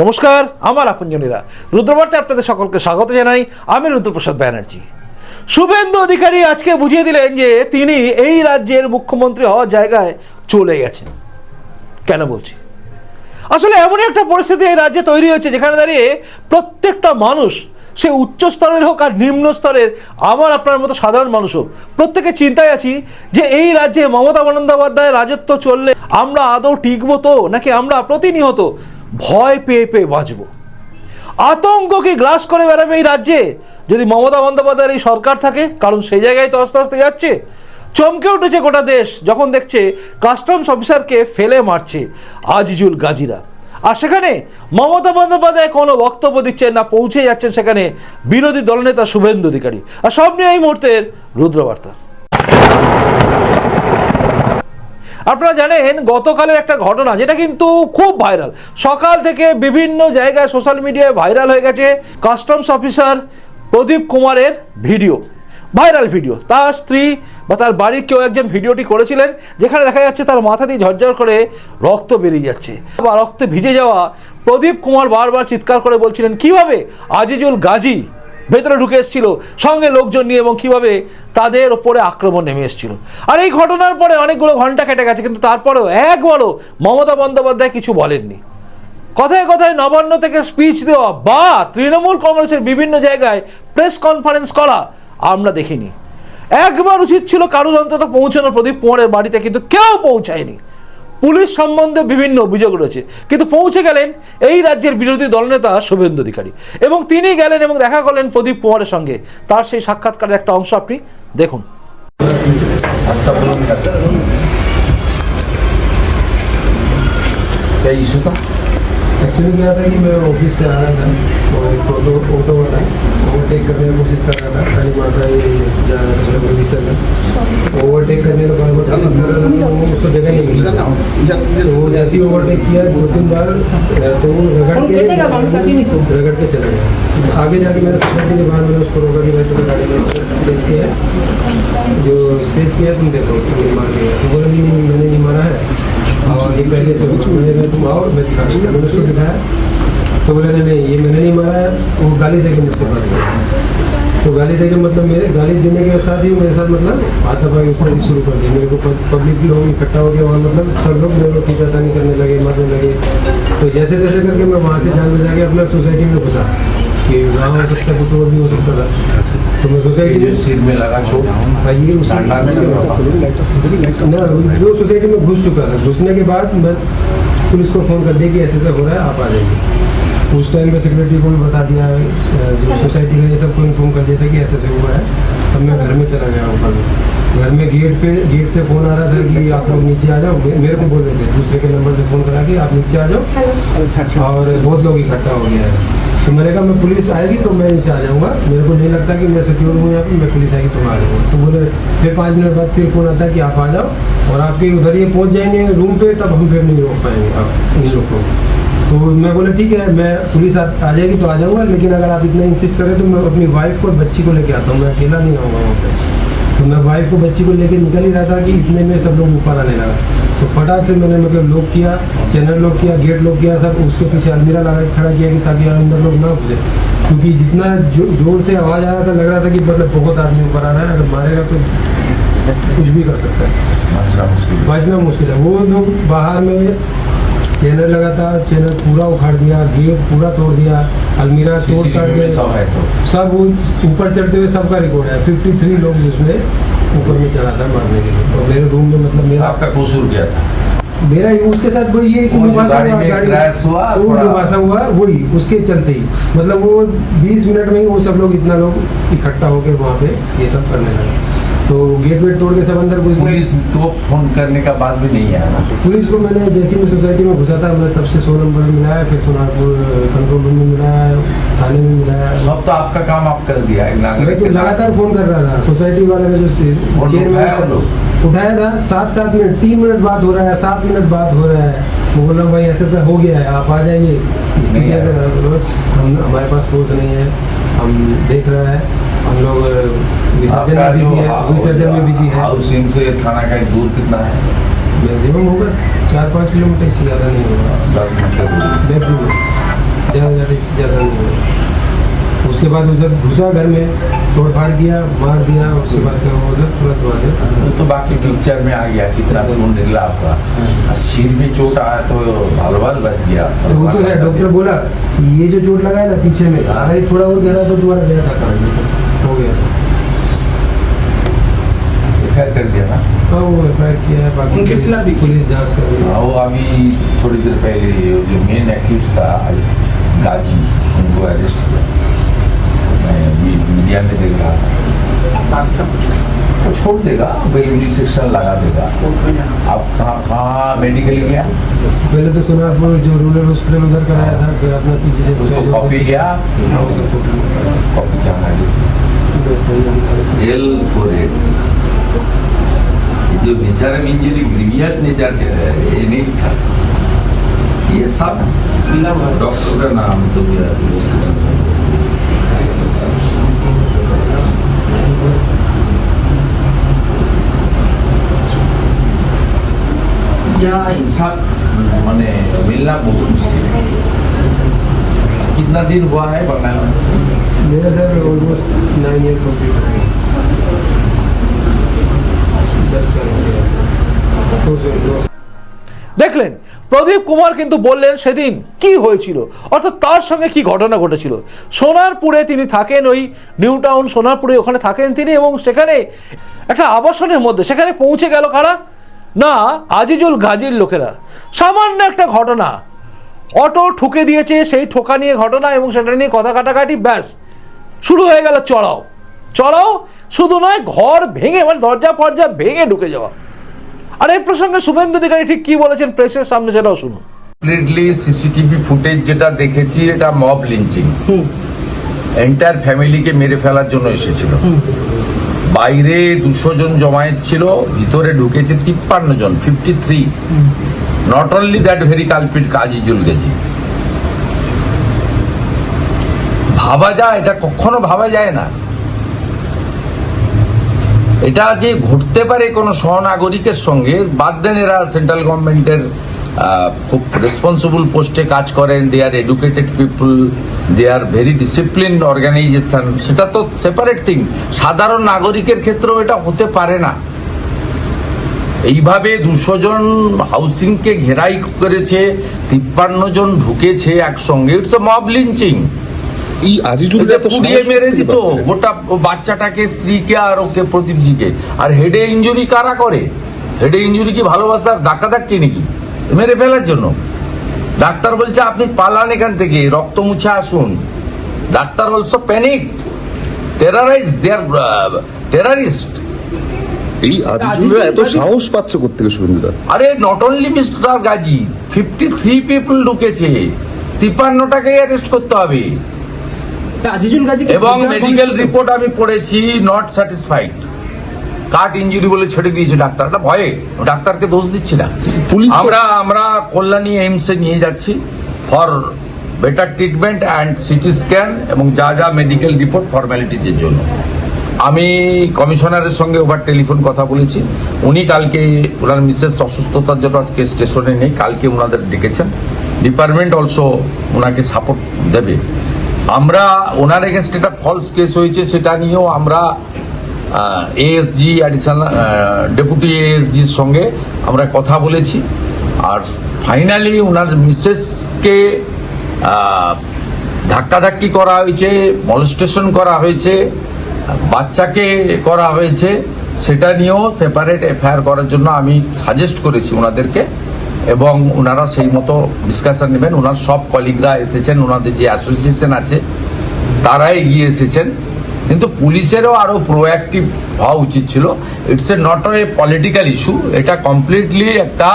নমস্কার, আমার আপনজনীরা। রুদ্রবার্তে আপনাদের সকলকে স্বাগত জানাই। আমি রুদ্রপ্রসাদ ব্যানার্জি। শুভেন্দু অধিকারী আজকে বুঝিয়ে দিলেন যে তিনি এই রাজ্যের মুখ্যমন্ত্রী হওয়ার জায়গায় চলে গেছেন। কেন বলছি? আসলে এমনই একটা পরিস্থিতি এই রাজ্যে তৈরি হয়েছে, যেখানে দাঁড়িয়ে প্রত্যেকটা মানুষ, সে উচ্চ স্তরের হোক আর নিম্ন স্তরের, আমার আপনার মতো সাধারণ মানুষ হোক প্রত্যেকে চিন্তায় আছি যে এই রাজ্যে মমতা বন্দ্যোপাধ্যায়ের রাজত্ব চললে আমরা আদৌ টিকবো তো, নাকি আমরা প্রতিনিয়ত ভয় পেয়ে পেয়ে বাঁচবো। আতঙ্ক কি গ্রাস করে বেড়াবে এই রাজ্যে। যদি মমতা বন্দ্যোপাধ্যায়ের এই সরকার থাকে, কারণ সেই জায়গায় তো আস্তে আস্তে যাচ্ছে। চমকে উঠেছে গোটা দেশ, যখন দেখছে কাস্টমস অফিসারকে ফেলে মারছে আজিজুল গাজীরা। আর সেখানে মমতা বন্দ্যোপাধ্যায় কোনো বক্তব্য দিচ্ছেন না, পৌঁছে যাচ্ছেন সেখানে বিরোধী দলনেতা শুভেন্দু অধিকারী। আর সব নিয়ে এই মুহূর্তের রুদ্রবার্তা। আপনারা জানেন, গতকালের একটা ঘটনা যেটা কিন্তু খুব ভাইরাল সকাল থেকে বিভিন্ন জায়গায় সোশ্যাল মিডিয়ায় ভাইরাল হয়ে গেছে কাস্টমস অফিসার প্রদীপ কুমারের ভিডিও ভাইরাল ভিডিও তার স্ত্রী বা তার বাড়ির কেউ একজন ভিডিওটি করেছিলেন, যেখানে দেখা যাচ্ছে তার মাথা দিয়ে ঝরঝর করে রক্ত বেরিয়ে যাচ্ছে। বা রক্তে ভিজে যাওয়া প্রদীপ কুমার বারবার চিৎকার করে বলছিলেন কীভাবে আজিজুল গাজী ভেতরে ঢুকে এসেছিল, সঙ্গে লোকজন নিয়ে এবং কীভাবে তাদের ওপরে আক্রমণ নেমে এসেছিল। আর এই ঘটনার পরে অনেকগুলো ঘণ্টা কেটে গেছে, কিন্তু তারপরেও একবারও মমতা বন্দ্যোপাধ্যায় কিছু বলেননি। কথায় কথায় নবান্ন থেকে স্পিচ দেওয়া বা তৃণমূল কংগ্রেসের বিভিন্ন জায়গায় প্রেস কনফারেন্স করা আমরা দেখিনি। একবার উচিত ছিল কারুর অন্তত পৌঁছানো প্রদীপ কুমারের বাড়িতে, কিন্তু কেউ পৌঁছায়নি। পুলিশ সম্বন্ধে বিভিন্ন অভিযোগ রয়েছে কিন্তু পৌঁছে গেলেন এই রাজ্যের বিরোধী দলনেতা শুভেন্দু অধিকারী এবং তিনি গেলেন এবং দেখা করলেন প্রদীপ কুমারের সঙ্গে তার সেই সাক্ষাৎকারের একটা অংশ আপনি দেখুন सब लोग करते हैं। क्या इशू था एक्चुअली क्या था कि मैं ऑफ़िस से आ रहा था और एक ऑटो ऑटो वाला ओवरटेक करने की कोशिश कर रहा था खाली माता ये जा रहा था में ओवरटेक करने का बार बार कोशिश कर रहा था तो वो उसको जगह नहीं मिली। तो वो जैसे ही ओवरटेक किया दो तीन बार तो वो रगड़ के रगड़ के चला गया। आगे जाके मैंने सोसाइटी के बाहर मैंने उसको रोका कि भाई तुम्हें गाड़ी में स्केच किया। जो स्केच किया तुम देखो मार दिया। तो बोला नहीं नहीं, मैंने नहीं मारा है। और ये पहले से मैंने तुम आओ, मैं मैंने उसको दिखाया। तो बोले, नहीं ये मैंने नहीं मारा, वो गाली दे के मुझसे मार दिया तो गाली दे के मतलब मेरे, गाली देने के साथ ही मेरे साथ मतलब आता हाथापाई उसने शुरू कर दिया। मेरे को पब्लिक लोग इकट्ठा हो गया, वहाँ मतलब सब लोग मेरे को खींचातानी करने लगे, मारने लगे। तो जैसे तैसे करके मैं वहाँ से जान में जाके अपना सोसाइटी में घुसा। कि वहाँ हो सकता कुछ और भी हो सकता था। तो मैं सोसाइटी ये जो में सिर में लगा चोट हाँ, ये उसी जो सोसाइटी में घुस चुका था। घुसने के बाद मैं पुलिस को फ़ोन कर दिया कि ऐसे ऐसा हो रहा है आप आ जाइए। उस टाइम में सेक्रेटरी को भी बता दिया जो सोसाइटी में ये सबको इन्फॉर्म कर दिया था कि ऐसे ऐसे हुआ है। तब मैं घर में चला गया ऊपर घर में गेट पे गेट से फ़ोन आ रहा था कि आप लोग नीचे आ जाओ। मेरे को बोल रहे थे दूसरे के नंबर से फ़ोन करा के आप नीचे आ जाओ। और बहुत लोग इकट्ठा हो गया है। तो मैंने कहा मैं पुलिस आएगी तो मैं नीचे आ जाऊँगा। मेरे को नहीं लगता कि मैं सिक्योर हूँ यहाँ पे मैं पुलिस आएगी तो आ जाऊँगा। तो बोले फिर पाँच मिनट बाद फिर फ़ोन आता है कि आप आ जाओ और आपके उधर ये पहुँच जाएँगे रूम पे तब हम फिर नहीं रोक पाएँगे आप इन लोग को तो मैं बोला ठीक है मैं पुलिस आ, आ जाएगी तो आ जाऊँगा लेकिन अगर आप इतना इंसिस्ट करें तो मैं अपनी वाइफ को और बच्ची को लेके आता हूँ। मैं अकेला नहीं आऊँगा वहाँ पर तो मैं वाइफ को बच्ची को लेके निकल ही रहा था कि इतने में सब लोग ऊपर आने लगा। तो फटाक से मैंने मतलब लॉक किया चैनल लॉक किया गेट लॉक किया सब उसके पीछे अलमीरा लगा खड़ा किया कि ताकि अंदर लोग ना घुसे। क्योंकि जितना जो, ज़ोर से आवाज़ आ रहा था लग रहा था कि मतलब बहुत आदमी ऊपर आ रहा है अगर मारेगा तो कुछ भी कर सकता है। अच्छा मुश्किल बचना मुश्किल है। वो लोग बाहर में चैनल लगा था चैनल पूरा उखाड़ दिया गेट पूरा तोड़ दिया अलमीरा तोड़ काट सब तो। सब ऊपर चढ़ते हुए सबका रिकॉर्ड है। 53 लोग जिसमें ऊपर में चढ़ा था मारने के लिए। और मेरे रूम में मतलब मेरा आपका कसूर क्या था? मेरा उसके साथ वही है कि गाड़ी हुआ, में क्रैश हुआ, वो हुआ वही उसके चलते ही। मतलब वो 20 मिनट में ही वो सब लोग इतना लोग इकट्ठा होकर वहाँ पे ये सब करने लगे। तो गेट वेट तोड़ के सब अंदर घुस गए। पुलिस को फ़ोन करने का बाद भी नहीं आया पुलिस को मैंने जैसे ही मैं सोसाइटी में घुसा था मैं तब से सौ नंबर मिलाया फिर सोनारपुर कंट्रोल रूम में मिलाया थाने में मिलाया सब तो आपका काम आप कर दिया नागरिक तो लगातार फ़ोन कर रहा था। सोसाइटी वाले में जो चेयरमैन उठाया था सात सात मिनट तीन मिनट बाद हो रहा है सात मिनट बाद हो रहा है। वो बोला भाई ऐसा ऐसा हो गया है आप आ जाइए। हम हमारे पास सोच नहीं है हम देख रहे हैं। हम लोग विसर्जन में बिज़ी है विसर्जन में बिज़ी है। हाउसिंग से थाना का दूर कितना है? मैक्सिमम होगा चार पाँच किलोमीटर इससे ज़्यादा नहीं होगा। दस दूरी। मैक्सिमम ज़्यादा ज़्यादा इससे ज़्यादा नहीं हुआ उसके बाद उधर घुसा घर में तोड़ फाड़ किया मार दिया उसके बाद फिर वो उधर तुरंत वहाँ से तो बाकी पिक्चर में आ गया कितना खून निकला आपका। सिर में चोट आया तो भाल भाल बच गया। तो वो तो है डॉक्टर बोला ये जो चोट लगा है ना पीछे में अगर ये थोड़ा और गहरा तो तुम्हारा गया था कान गया एफआईआर कर दिया ना? हाँ वो एफ़ किया है बाकी उनके खिलाफ भी पुलिस जाँच कर रही है। हाँ, वो अभी थोड़ी देर पहले जो मेन एक्यूज था गाजी उनको अरेस्ट किया। मैं मीडिया में देख रहा था। बाकी सब वो छोड़ देगा बेलिवरी सेक्शन लगा देगा। आप कहाँ कहाँ मेडिकल गया पहले तो सोनारपुर जो रूरल हॉस्पिटल उधर कराया था फिर अपना सी जी उसको कॉपी लिया कॉपी जाना एल फोर एट जो नेचर में इंजरी ग्रीवियस नेचर के है ये नहीं था ये सब मिला हुआ है। डॉक्टर का नाम तो क्या है, पुलिस स्टेशन का। यहाँ इंसाफ मैंने मिलना बहुत मुश्किल है कितना दिन हुआ है बंगाल They almost nine দেখলেন, প্রদীপ কুমার কিন্তু বললেন সেদিন কি হয়েছিল, অর্থাৎ তার সঙ্গে কি ঘটনা ঘটেছিল। সোনারপুরে তিনি থাকেন, ওই নিউ টাউন সোনারপুরে ওখানে থাকেন তিনি এবং সেখানে একটা আবাসনের মধ্যে, সেখানে পৌঁছে গেল কারা? না, আজিজুল গাজীর লোকেরা। সামান্য একটা ঘটনা। অটো ঠুকে দিয়েছে, সেই ঠোকা নিয়ে ঘটনা এবং সেটা নিয়ে কথা কাটাকাটি, ব্যাস। শুরু হয়ে গেল চড়াও। চড়াও শুধু নয় ঘর ভেঙে মানে দরজা ফরজা ভেঙে ঢুকে যাওয়া। আর এই প্রসঙ্গে শুভেন্দু অধিকারী ঠিক কি বলেছেন প্রেসের সামনে সেটাও শুনুন। কমপ্লিটলি সিসিটিভি ফুটেজ যেটা দেখেছি এটা মব লিঞ্চিং এন্টায়ার ফ্যামিলিকে মেরে ফেলার জন্য এসেছিল। বাইরে দুশো জন জমায়েত ছিল ভিতরে ঢুকেছে তিপ্পান্ন জন fifty three not only that very culprit কাজিজুল গেছি ভাবা যায়, এটা কখনো ভাবা যায় না। এটা যে ঘটতে পারে কোনো সহনাগরিকের সঙ্গে, বাদ দেন এরা সেন্ট্রাল গভর্নমেন্টের খুব রেসপন্সিবল পোস্টে কাজ করেন they are educated people they are very discipline organisation সেটা তো সেপারেট থিং সাধারণ নাগরিকের ক্ষেত্রেও এটা হতে পারে না। এইভাবে দুশো জন হাউসিংকে ঘেরাই করেছে, তিপ্পান্ন জন ঢুকেছে একসঙ্গে। ইটস মব লিঞ্চিং এই আজিজুলরা তো পুড়িয়ে মেরে দিত। গোটা বাচ্চাটাকে স্ত্রীকে আর ওকে প্রদীপজিকে আর হেডে ইঞ্জুরি কারা করে? হেডে ইঞ্জুরি কি ভালোবাসার ধাক্কা ধাক্কি নাকি? মেরে ফেলার জন্য। ডাক্তার বলছে আপনি পালান এখান থেকে রক্ত মুছে আসুন। Doctor also panic terrorise they are terrorist এই আজিজুলরা এত সাহস পাচ্ছে শুভেন্দুদা আরে not only mister Gazi fifty three people ঢুকেছে। তিপ্পান্নটাকে অ্যারেস্ট করতে হবে। আজিজুল গাজী এবং মেডিকেল রিপোর্ট আমি পড়েছি নট স্যাটিসফাইড কাট ইঞ্জুরি বলে ছেড়ে দিয়েছে ডাক্তার। এটা ভয়ে। ডাক্তারকে দোষ দিচ্ছি না। আমরা আমরা কল্যাণী এইমসে নিয়ে যাচ্ছি for better treatment and CT scan এবং যা যা মেডিকেল রিপোর্ট ফর্মালিটিজের জন্য। আমি কমিশনারের সঙ্গে ওভার টেলিফোন কথা বলেছি। উনি কালকে ওনার মিসেস অসুস্থতার জন্য আজকে স্টেশনে নেই। কালকে ওনাদের ডেকেছেন। ডিপার্টমেন্ট অলসো ওনাকে সাপোর্ট দেবে। আমরা ওনার এগেনস্ট একটা ফলস কেস হয়েছে, সেটা নিয়েও আমরা এএসজি অ্যাডিশনাল ডেপুটি এএসজির সঙ্গে আমরা কথা বলেছি। আর ফাইনালি ওনার মিসেসকে ধাক্কাধাক্কি করা হয়েছে মলস্টেশন করা হয়েছে, বাচ্চাকে করা হয়েছে, সেটা নিয়েও সেপারেট এফআইআর করার জন্য আমি সাজেস্ট করেছি ওনাদেরকে। এবং ওনারা সেই মতো ডিসকাশন নেবেন। ওনার সব কলিগরা এসেছেন ওনাদের যে অ্যাসোসিয়েশন আছে তারা এগিয়ে এসেছেন। কিন্তু পুলিশেরও আরও প্রোঅ্যাক্টিভ হওয়া উচিত ছিল। It's a not a political issue এটা কমপ্লিটলি একটা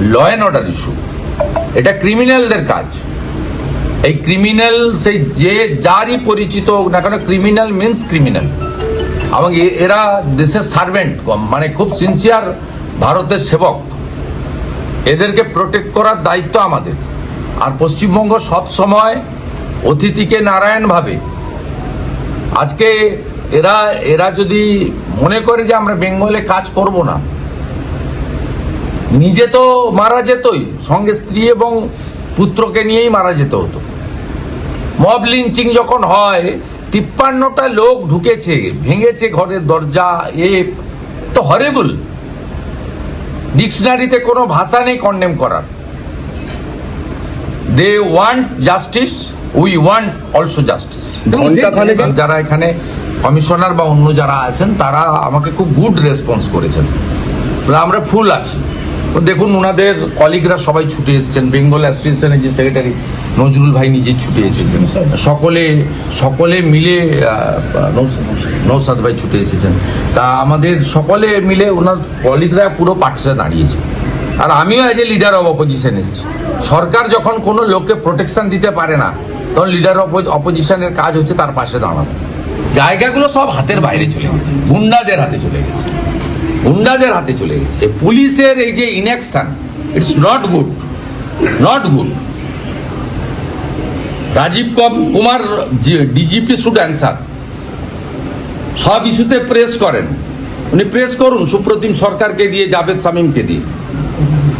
ল অ্যান্ড অর্ডার ইস্যু এটা ক্রিমিনালদের কাজ। এই ক্রিমিনাল সেই যে যারই পরিচিত হোক না কেন ক্রিমিনাল মিনস ক্রিমিনাল এবং এরা দেশের সার্ভেন্ট মানে খুব সিনসিয়ার ভারতের সেবক। এদেরকে প্রোটেক্ট করার দায়িত্ব আমাদের। আর পশ্চিমবঙ্গ সব সময় অতিথিকে নারায়ণ ভাবে আজকে এরা এরা যদি মনে করে যে আমরা বেঙ্গলে কাজ করব না, নিজে তো মারা যেতই, সঙ্গে স্ত্রী এবং পুত্রকে নিয়েই মারা যেতে হতো। মব লিঞ্চিং যখন হয়, তিপ্পান্নটা লোক ঢুকেছে, ভেঙেছে ঘরের দরজা, এ, তো হরেবল ডিকশনারিতে কোনো ভাষা নেই কন্ডেম করার। They want justice we want also justice যারা এখানে কমিশনার বা অন্য যারা আছেন তারা আমাকে খুব গুড রেসপন্স করেছেন। আমরা ফুল আছি। দেখুন ওনাদের কলিগরা সবাই ছুটে এসছেন। বেঙ্গল অ্যাসোসিয়েশনের যে সেক্রেটারি নজরুল ভাই নিজে ছুটে এসেছেন। সকলে সকলে মিলে নৌসাদ- ভাই ছুটে এসেছেন। তা আমাদের সকলে মিলে ওনার কলিগরা পুরো পার্টিসে দাঁড়িয়েছে। আর আমিও as a leader of opposition এসেছি। সরকার যখন কোনো লোককে প্রোটেকশন দিতে পারে না, তখন লিডার অফ অপোজিশনের কাজ হচ্ছে তার পাশে দাঁড়ানো। জায়গাগুলো সব হাতের বাইরে চলে গেছে। গুন্ডাদের হাতে চলে গেছে। গুন্ডাদের হাতে চলে গেছে। পুলিশের এই যে inaction it's not good not good Rajeev com- Kumar DGP should answer. সব ইস্যুতে প্রেস করেন। উনি প্রেস করুন, সুপ্রতিম সরকারকে দিয়ে, জাভেদ সামিমকে দিয়ে।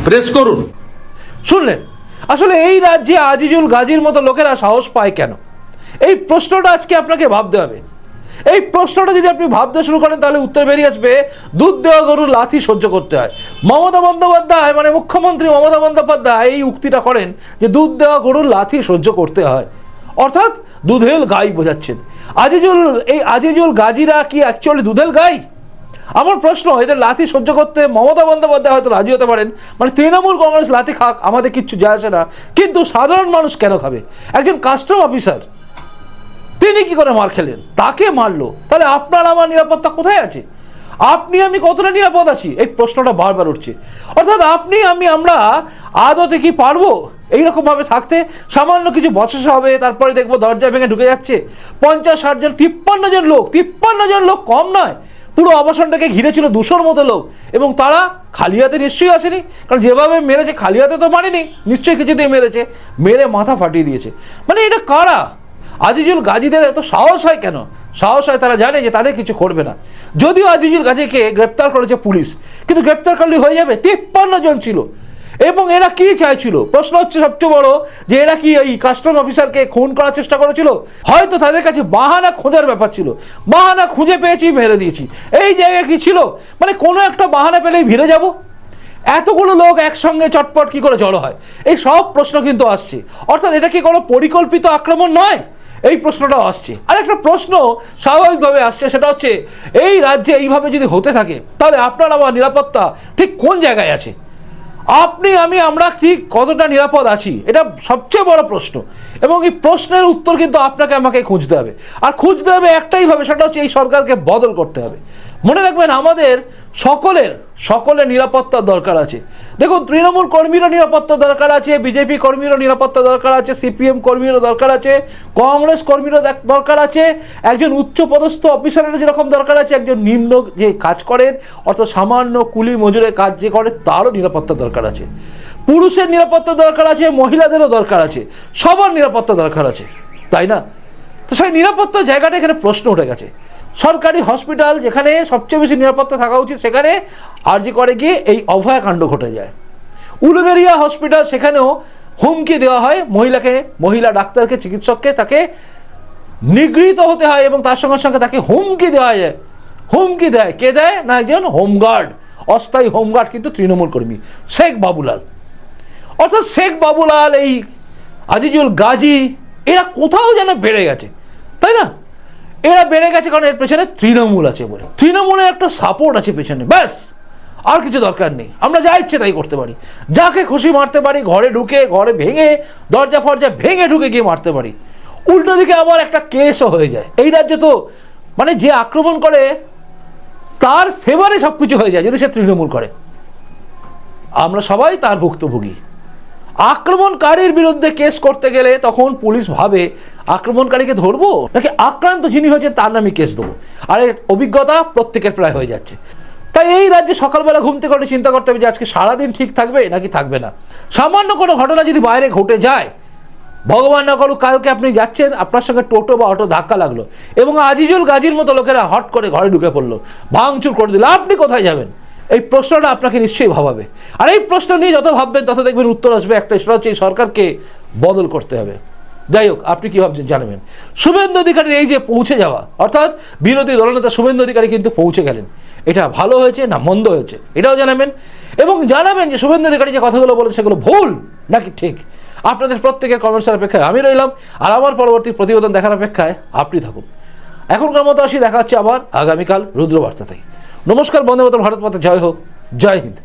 প্রেস করুন। শুনলেন? আসলে এই রাজ্যে আজিজুল গাজীর মতো লোকেরা সাহস পায় কেন? এই প্রশ্নটা আজকে আপনাকে ভাবতে হবে। এই প্রশ্নটা যদি আপনি ভাবতে শুরু করেন, তাহলে উত্তর বেরিয়ে আসবে, দুধ দেওয়া গরুর লাথি সহ্য করতে হয়। মমতা বন্দ্যোপাধ্যায় মানে মুখ্যমন্ত্রী মমতা বন্দ্যোপাধ্যায় এই উক্তিটা করেন যে দুধ দেওয়া গরুর লাথি সহ্য করতে হয়। অর্থাৎ দুধেল গাই বোঝাচ্ছেন। আজিজুল, এই আজিজুল গাজীরা কি অ্যাকচুয়ালি দুধেল গাই? আমার প্রশ্ন, এদের লাথি সহ্য করতে মমতা বন্দ্যোপাধ্যায় হয়তো রাজি হতে পারেন মানে তৃণমূল কংগ্রেস লাথি খাক, আমাদের কিচ্ছু যায় আসে না, কিন্তু সাধারণ মানুষ কেন খাবে? একজন কাস্টম অফিসার তিনি কি করে মার খেলেন? তাকে মারলো। তাহলে আপনার আমার নিরাপত্তা কোথায় আছে? আপনি আমি কতটা নিরাপদ আছি? এই প্রশ্নটা বারবার উঠছে। অর্থাৎ আপনি আমি আমরা আদতে কি পারব? এইরকম ভাবে থাকতে সামান্য কিছু বচসা হবে, তারপরে দেখব দরজা ভেঙে ঢুকে যাচ্ছে। পঞ্চাশ ষাট জন, তিপ্পান্ন জন লোক, তিপ্পান্ন জন লোক কম নয়। পুরো অবসানটাকে ঘিরে ছিল দুশোর মতো লোক। এবং তারা খালি হাতে নিশ্চয়ই আসেনি। কারণ যেভাবে মেরেছে, খালি হাতে তো মারেনি। নিশ্চয়ই কিছু দিয়ে মেরেছে। মেরে মাথা ফাটিয়ে দিয়েছে। মানে এটা কারা? আজিজুল গাজীদের এত সাহস হয় কেন? সাহস হয় তারা জানে যে তাদের কিছু করবে না। যদিও আজিজুল গাজীকে গ্রেপ্তার করেছে পুলিশ, কিন্তু গ্রেপ্তার করলে হয়ে যাবে তিপ্পান্ন জন ছিল। এবং এরা কি চাইছিল? প্রশ্ন হচ্ছে সবচেয়ে বড় যে এরা কি এই কাস্টম অফিসারকে খুন করার চেষ্টা করেছিল? হয়তো তাদের কাছে বাহানা খোঁজার ব্যাপার ছিল। বাহানা খুঁজে পেয়েছি, মেরে দিয়েছি। এই জায়গায় কি ছিল? মানে কোনো একটা বাহানা পেলেই ভিড়ে যাব? এতগুলো লোক একসঙ্গে চটপট কি করে জড়ো হয়? এই সব প্রশ্ন কিন্তু আসছে। অর্থাৎ এটা কি কোনো পরিকল্পিত আক্রমণ নয়? এই প্রশ্নটাও আসছে। আর একটা প্রশ্ন স্বাভাবিকভাবে আসছে, সেটা হচ্ছে, এই রাজ্যে এইভাবে যদি হতে থাকে, তাহলে আপনার আমার নিরাপত্তা ঠিক কোন জায়গায় আছে? আপনি, আমি, আমরা ঠিক কতটা নিরাপদ আছি? এটা সবচেয়ে বড় প্রশ্ন। এবং এই প্রশ্নের উত্তর কিন্তু আপনাকে আমাকে খুঁজতে হবে। আর খুঁজতে হবে একটাইভাবে সেটা হচ্ছে এই সরকারকে বদল করতে হবে। মনে রাখবেন, আমাদের সকলের সকলের নিরাপত্তার দরকার আছে। দেখুন, তৃণমূল কর্মীরও নিরাপত্তা দরকার আছে, বিজেপি কর্মীরও নিরাপত্তা দরকার আছে, সিপিএম কর্মীরও দরকার আছে, কংগ্রেস কর্মীরও দরকার আছে, একজন উচ্চপদস্থ অফিসারের যেরকম দরকার আছে, একজন নিম্ন যে কাজ করেন, অর্থাৎ সামান্য কুলি মজুরের কাজ যে করে তারও নিরাপত্তা দরকার আছে। পুরুষের নিরাপত্তা দরকার আছে, মহিলাদেরও দরকার আছে, সবার নিরাপত্তা দরকার আছে, তাই না? তো সেই নিরাপত্তা জায়গাটা এখানে প্রশ্ন উঠে গেছে। সরকারি হসপিটাল যেখানে সবচেয়ে বেশি নিরাপত্তা থাকা উচিত, সেখানে আরজি করে গিয়ে এই অভয়াকাণ্ড ঘটে যায়। উলুবেরিয়া হসপিটাল সেখানেও হুমকি দেওয়া হয়। মহিলাকে, মহিলা ডাক্তারকে, চিকিৎসককে তাকে নিগৃহীত হতে হয় এবং তার সঙ্গে সঙ্গে তাকে হুমকি দেওয়া যায় হুমকি দেয়। কে দেয়? না একজন হোমগার্ড, অস্থায়ী হোমগার্ড কিন্তু তৃণমূল কর্মী, শেখ বাবুলাল। অর্থাৎ শেখ বাবুলাল, এই আজিজুল গাজী, এরা কোথাও যেন বেড়ে গেছে, তাই না? এরা বেড়ে গেছে কারণ এর পেছনে তৃণমূল আছে বলে। তৃণমূলের একটা সাপোর্ট আছে পেছনে, ব্যাস। আর কিছু দরকার নেই। আমরা যা ইচ্ছে তাই করতে পারি। যাকে খুশি মারতে পারি, ঘরে ঢুকে, ঘরে ভেঙে, দরজা, ফরজা ভেঙে ঢুকে গিয়ে মারতে পারি। উল্টো দিকে আবার একটা কেসও হয়ে যায়। এই রাজ্যে তো মানে যে আক্রমণ করে, তার ফেভারে সব কিছু হয়ে যায়, যদি সে তৃণমূল করে। আমরা সবাই তার ভুক্তভোগী। আক্রমণকারীর বিরুদ্ধে কেস করতে গেলে তখন পুলিশ ভাবে, আক্রমণকারীকে ধরবো? নাকি আক্রান্ত যিনি হয়েছে তার নামে কেস দেবো? আর এর অভিজ্ঞতা প্রত্যেকের প্রায় হয়ে যাচ্ছে। তাই এই রাজ্যে সকালবেলা ঘুম থেকে উঠে চিন্তা করতে হবে যে, আজকে সারাদিন ঠিক থাকবে নাকি থাকবে না? সামান্য কোনো ঘটনা যদি বাইরে ঘটে যায়, ভগবান না করুক, কালকে আপনি যাচ্ছেন, আপনার সঙ্গে টোটো বা অটো ধাক্কা লাগল এবং আজিজুল গাজীর মতো লোকেরা হট করে ঘরে ঢুকে পড়ল। ভাঙচুর করে দিল। আপনি কোথায় যাবেন? এই প্রশ্নটা আপনাকে নিশ্চয়ই ভাবাবে। আর এই প্রশ্ন নিয়ে যত ভাববেন, তত দেখবেন উত্তর আসবে একটা। সেটা হচ্ছে এই সরকারকে বদল করতে হবে। যাই হোক, আপনি কী ভাবছেন জানাবেন। শুভেন্দু অধিকারীর এই যে পৌঁছে যাওয়া, অর্থাৎ বিরোধী দলনেতা শুভেন্দু অধিকারী কিন্তু পৌঁছে গেলেন। এটা ভালো হয়েছে না মন্দ হয়েছে, এটাও জানাবেন। এবং জানাবেন যে শুভেন্দু অধিকারী যে কথাগুলো বলেন সেগুলো ভুল নাকি ঠিক? আপনাদের প্রত্যেকের কমেন্টসের অপেক্ষায় আমি রইলাম। আর আমার পরবর্তী প্রতিবেদন দেখার অপেক্ষায় আপনি থাকুন। এখনকার মতো আসি, দেখা হচ্ছে আবার আগামীকাল রুদ্রবার্তাতেই। নমস্কার বন্দে মাতর ভারত মাতা জয় হোক জয় হিন্দ।